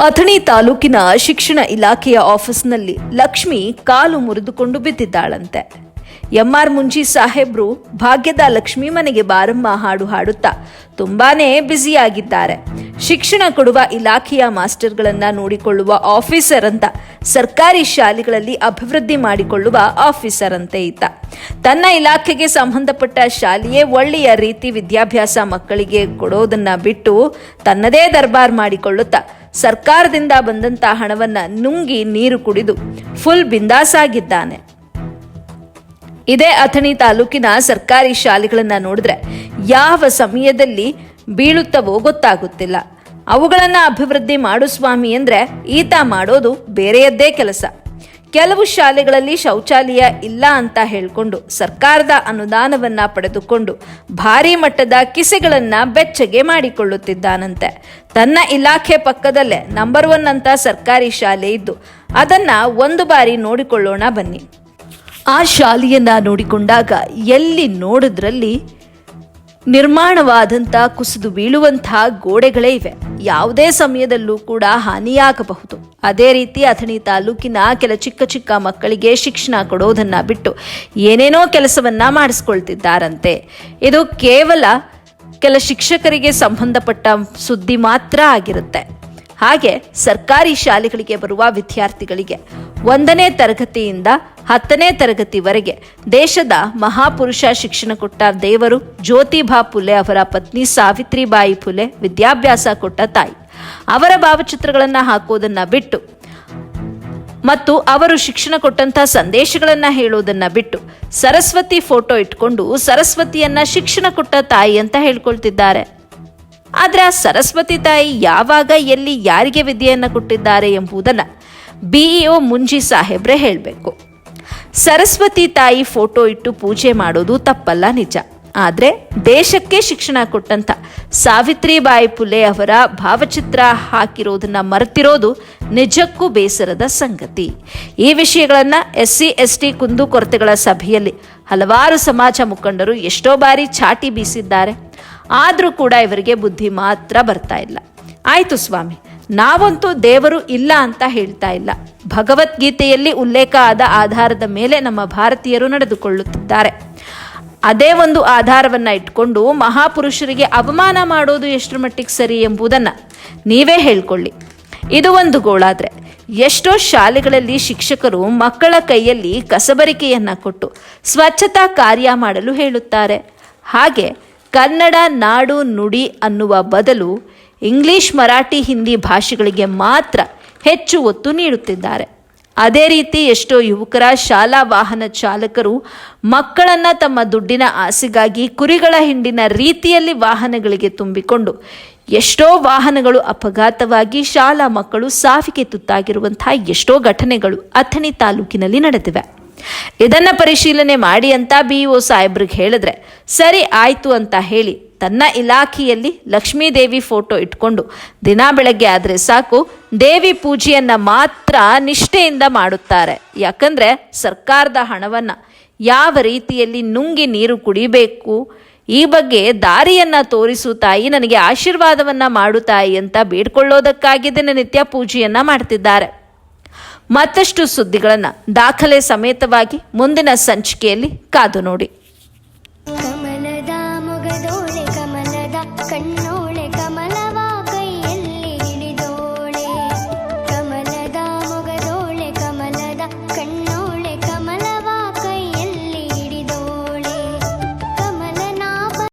ಅಥಣಿ ತಾಲೂಕಿನ ಶಿಕ್ಷಣ ಇಲಾಖೆಯ ಆಫೀಸ್ನಲ್ಲಿ ಲಕ್ಷ್ಮಿ ಕಾಲು ಮುರಿದುಕೊಂಡು ಬಿದ್ದಿದ್ದಾಳಂತೆ. ಎಂಆರ್ ಮುಂಜಿ ಸಾಹೇಬ್ರು ಭಾಗ್ಯದ ಲಕ್ಷ್ಮೀ ಮನೆಗೆ ಬಾರಮ್ಮ ಹಾಡು ಹಾಡುತ್ತಾ ತುಂಬಾನೇ ಬ್ಯುಸಿಯಾಗಿದ್ದಾರೆ. ಶಿಕ್ಷಣ ಕೊಡುವ ಇಲಾಖೆಯ ಮಾಸ್ಟರ್ಗಳನ್ನು ನೋಡಿಕೊಳ್ಳುವ ಆಫೀಸರ್ ಅಂತ, ಸರ್ಕಾರಿ ಶಾಲೆಗಳಲ್ಲಿ ಅಭಿವೃದ್ಧಿ ಮಾಡಿಕೊಳ್ಳುವ ಆಫೀಸರ್ ಅಂತೆ ಈತ ತನ್ನ ಇಲಾಖೆಗೆ ಸಂಬಂಧಪಟ್ಟ ಶಾಲೆಯೇ ಒಳ್ಳೆಯ ರೀತಿ ವಿದ್ಯಾಭ್ಯಾಸ ಮಕ್ಕಳಿಗೆ ಕೊಡೋದನ್ನ ಬಿಟ್ಟು ತನ್ನದೇ ದರ್ಬಾರ್ ಮಾಡಿಕೊಳ್ಳುತ್ತಾ ಸರ್ಕಾರದಿಂದ ಬಂದಂತ ಹಣವನ್ನ ನುಂಗಿ ನೀರು ಕುಡಿದು ಫುಲ್ ಬಿಂದಾಸಾಗಿದ್ದಾನೆ. ಇದೇ ಅಥಣಿ ತಾಲೂಕಿನ ಸರ್ಕಾರಿ ಶಾಲೆಗಳನ್ನು ನೋಡಿದ್ರೆ ಯಾವ ಸಮಯದಲ್ಲಿ ಬೀಳುತ್ತವೋ ಗೊತ್ತಾಗುತ್ತಿಲ್ಲ. ಅವುಗಳನ್ನು ಅಭಿವೃದ್ಧಿ ಮಾಡು ಸ್ವಾಮಿ ಅಂದರೆ ಈತ ಮಾಡೋದು ಬೇರೆಯದ್ದೇ ಕೆಲಸ. ಕೆಲವು ಶಾಲೆಗಳಲ್ಲಿ ಶೌಚಾಲಯ ಇಲ್ಲ ಅಂತ ಹೇಳ್ಕೊಂಡು ಸರ್ಕಾರದ ಅನುದಾನವನ್ನ ಪಡೆದುಕೊಂಡು ಭಾರಿ ಮಟ್ಟದ ಕಿಸೆಗಳನ್ನ ಬೆಚ್ಚಗೆ ಮಾಡಿಕೊಳ್ಳುತ್ತಿದ್ದಾನಂತೆ. ತನ್ನ ಇಲಾಖೆ ಪಕ್ಕದಲ್ಲೇ ನಂಬರ್ ಒನ್ ಅಂತ ಸರ್ಕಾರಿ ಶಾಲೆ ಇದ್ದು ಅದನ್ನ ಒಂದು ಬಾರಿ ನೋಡಿಕೊಳ್ಳೋಣ ಬನ್ನಿ. ಆ ಶಾಲೆಯನ್ನು ನೋಡಿಕೊಂಡಾಗ ಎಲ್ಲಿ ನೋಡಿದ್ರಲ್ಲಿ ನಿರ್ಮಾಣವಾದಂಥ ಕುಸಿದು ಬೀಳುವಂತಹ ಗೋಡೆಗಳೇ ಇವೆ. ಯಾವುದೇ ಸಮಯದಲ್ಲೂ ಕೂಡ ಹಾನಿಯಾಗಬಹುದು. ಅದೇ ರೀತಿ ಅಥಣಿ ತಾಲೂಕಿನ ಕೆಲ ಚಿಕ್ಕ ಚಿಕ್ಕ ಮಕ್ಕಳಿಗೆ ಶಿಕ್ಷಣ ಕೊಡೋದನ್ನ ಬಿಟ್ಟು ಏನೇನೋ ಕೆಲಸವನ್ನ ಮಾಡಿಸ್ಕೊಳ್ತಿದ್ದಾರಂತೆ. ಇದು ಕೇವಲ ಕೆಲ ಶಿಕ್ಷಕರಿಗೆ ಸಂಬಂಧಪಟ್ಟ ಸುದ್ದಿ ಮಾತ್ರ ಆಗಿರುತ್ತೆ. ಹಾಗೆ ಸರ್ಕಾರಿ ಶಾಲೆಗಳಿಗೆ ಬರುವ ವಿದ್ಯಾರ್ಥಿಗಳಿಗೆ ಒಂದನೇ ತರಗತಿಯಿಂದ ಹತ್ತನೇ ತರಗತಿವರೆಗೆ ದೇಶದ ಮಹಾಪುರುಷ ಶಿಕ್ಷಣ ಕೊಟ್ಟ ದೇವರು ಜ್ಯೋತಿಬಾ ಫುಲೆ ಅವರ ಪತ್ನಿ ಸಾವಿತ್ರಿಬಾಯಿ ಫುಲೆ ವಿದ್ಯಾಭ್ಯಾಸ ಕೊಟ್ಟ ತಾಯಿ. ಅವರ ಭಾವಚಿತ್ರಗಳನ್ನು ಹಾಕೋದನ್ನ ಬಿಟ್ಟು ಮತ್ತು ಅವರು ಶಿಕ್ಷಣ ಕೊಟ್ಟಂತ ಸಂದೇಶಗಳನ್ನು ಹೇಳೋದನ್ನ ಬಿಟ್ಟು ಸರಸ್ವತಿ ಫೋಟೋ ಇಟ್ಕೊಂಡು ಸರಸ್ವತಿಯನ್ನ ಶಿಕ್ಷಣ ಕೊಟ್ಟ ತಾಯಿ ಅಂತ ಹೇಳ್ಕೊಳ್ತಿದ್ದಾರೆ. ಆದ್ರೆ ಆ ಸರಸ್ವತಿ ತಾಯಿ ಯಾವಾಗ, ಎಲ್ಲಿ, ಯಾರಿಗೆ ವಿದ್ಯೆಯನ್ನು ಕೊಟ್ಟಿದ್ದಾರೆ ಎಂಬುದನ್ನ ಬಿಇಒ ಮುಂಜಿ ಸಾಹೇಬ್ರೆ ಹೇಳಬೇಕು. ಸರಸ್ವತಿ ತಾಯಿ ಫೋಟೋ ಇಟ್ಟು ಪೂಜೆ ಮಾಡೋದು ತಪ್ಪಲ್ಲ ನಿಜ. ಆದರೆ ದೇಶಕ್ಕೆ ಶಿಕ್ಷಣ ಕೊಟ್ಟಂತ ಸಾವಿತ್ರಿಬಾಯಿ ಫುಲೆ ಅವರ ಭಾವಚಿತ್ರ ಹಾಕಿರೋದನ್ನ ಮರೆತಿರೋದು ನಿಜಕ್ಕೂ ಬೇಸರದ ಸಂಗತಿ. ಈ ವಿಷಯಗಳನ್ನು ಎಸ್ ಸಿ ಎಸ್ ಟಿ ಕುಂದುಕೊರತೆಗಳ ಸಭೆಯಲ್ಲಿ ಹಲವಾರು ಸಮಾಜ ಮುಖಂಡರು ಎಷ್ಟೋ ಬಾರಿ ಚಾಟಿ ಬೀಸಿದ್ದಾರೆ. ಆದರೂ ಕೂಡ ಇವರಿಗೆ ಬುದ್ಧಿ ಮಾತ್ರ ಬರ್ತಾ ಇಲ್ಲ. ಆಯಿತು ಸ್ವಾಮಿ. ನಾವಂತೂ ದೇವರು ಇಲ್ಲ ಅಂತ ಹೇಳ್ತಾ ಇಲ್ಲ. ಭಗವದ್ಗೀತೆಯಲ್ಲಿ ಉಲ್ಲೇಖ ಆದ ಆಧಾರದ ಮೇಲೆ ನಮ್ಮ ಭಾರತೀಯರು ನಡೆದುಕೊಳ್ಳುತ್ತಿದ್ದಾರೆ. ಅದೇ ಒಂದು ಆಧಾರವನ್ನ ಇಟ್ಕೊಂಡು ಮಹಾಪುರುಷರಿಗೆ ಅವಮಾನ ಮಾಡೋದು ಎಷ್ಟರ ಮಟ್ಟಿಗೆ ಸರಿ ಎಂಬುದನ್ನ ನೀವೇ ಹೇಳ್ಕೊಳ್ಳಿ. ಇದು ಒಂದು ಗೋಳಾದರೆ. ಎಷ್ಟೋ ಶಾಲೆಗಳಲ್ಲಿ ಶಿಕ್ಷಕರು ಮಕ್ಕಳ ಕೈಯಲ್ಲಿ ಕಸಬರಿಕೆಯನ್ನು ಕೊಟ್ಟು ಸ್ವಚ್ಛತಾ ಕಾರ್ಯ ಮಾಡಲು ಹೇಳುತ್ತಾರೆ. ಹಾಗೆ ಕನ್ನಡ ನಾಡು ನುಡಿ ಅನ್ನುವ ಬದಲು ಇಂಗ್ಲಿಷ್, ಮರಾಠಿ, ಹಿಂದಿ ಭಾಷೆಗಳಿಗೆ ಮಾತ್ರ ಹೆಚ್ಚು ಒತ್ತು ನೀಡುತ್ತಿದ್ದಾರೆ. ಅದೇ ರೀತಿ ಎಷ್ಟೋ ಯುವಕರ ಶಾಲಾ ವಾಹನ ಚಾಲಕರು ಮಕ್ಕಳನ್ನ ತಮ್ಮ ದುಡ್ಡಿನ ಆಸೆಗಾಗಿ ಕುರಿಗಳ ಹಿಂಡಿನ ರೀತಿಯಲ್ಲಿ ವಾಹನಗಳಿಗೆ ತುಂಬಿಕೊಂಡು ಎಷ್ಟೋ ವಾಹನಗಳು ಅಪಘಾತವಾಗಿ ಶಾಲಾ ಮಕ್ಕಳು ಸಾವಿಗೆ ತುತ್ತಾಗಿರುವಂತಹ ಎಷ್ಟೋ ಘಟನೆಗಳು ಅಥಣಿ ತಾಲೂಕಿನಲ್ಲಿ ನಡೆದಿವೆ. ಇದನ್ನ ಪರಿಶೀಲನೆ ಮಾಡಿ ಅಂತ ಬಿಇಒ ಸಾಹೇಬ್ರಿಗೆ ಹೇಳಿದ್ರೆ, ಸರಿ ಆಯ್ತು ಅಂತ ಹೇಳಿ ತನ್ನ ಇಲಾಖೆಯಲ್ಲಿ ಲಕ್ಷ್ಮೀದೇವಿ ಫೋಟೋ ಇಟ್ಕೊಂಡು ದಿನ ಬೆಳಗ್ಗೆ ಆದರೆ ಸಾಕು, ದೇವಿ ಪೂಜೆಯನ್ನ ಮಾತ್ರ ನಿಷ್ಠೆಯಿಂದ ಮಾಡುತ್ತಾರೆ. ಯಾಕಂದ್ರೆ ಸರ್ಕಾರದ ಹಣವನ್ನ ಯಾವ ರೀತಿಯಲ್ಲಿ ನುಂಗಿ ನೀರು ಕುಡಿಬೇಕು, ಈ ಬಗ್ಗೆ ದಾರಿಯನ್ನ ತೋರಿಸು ತಾಯಿ ನನಗೆ ಆಶೀರ್ವಾದವನ್ನ ಮಾಡು ತಾಯಿ ಅಂತ ಬೇಡ್ಕೊಳ್ಳೋದಕ್ಕಾಗಿ ದಿನನಿತ್ಯ ಪೂಜೆಯನ್ನ ಮಾಡ್ತಿದ್ದಾರೆ. ಮತ್ತಷ್ಟು ಸುದ್ದಿಗಳನ್ನು ದಾಖಲೆ ಸಮೇತವಾಗಿ ಮುಂದಿನ ಸಂಚಿಕೆಯಲ್ಲಿ ಕಾದು ನೋಡಿ. ಕಮಲದ ಮೊಗದೋಳೆ ಕಮಲದ ಕಣ್ಣು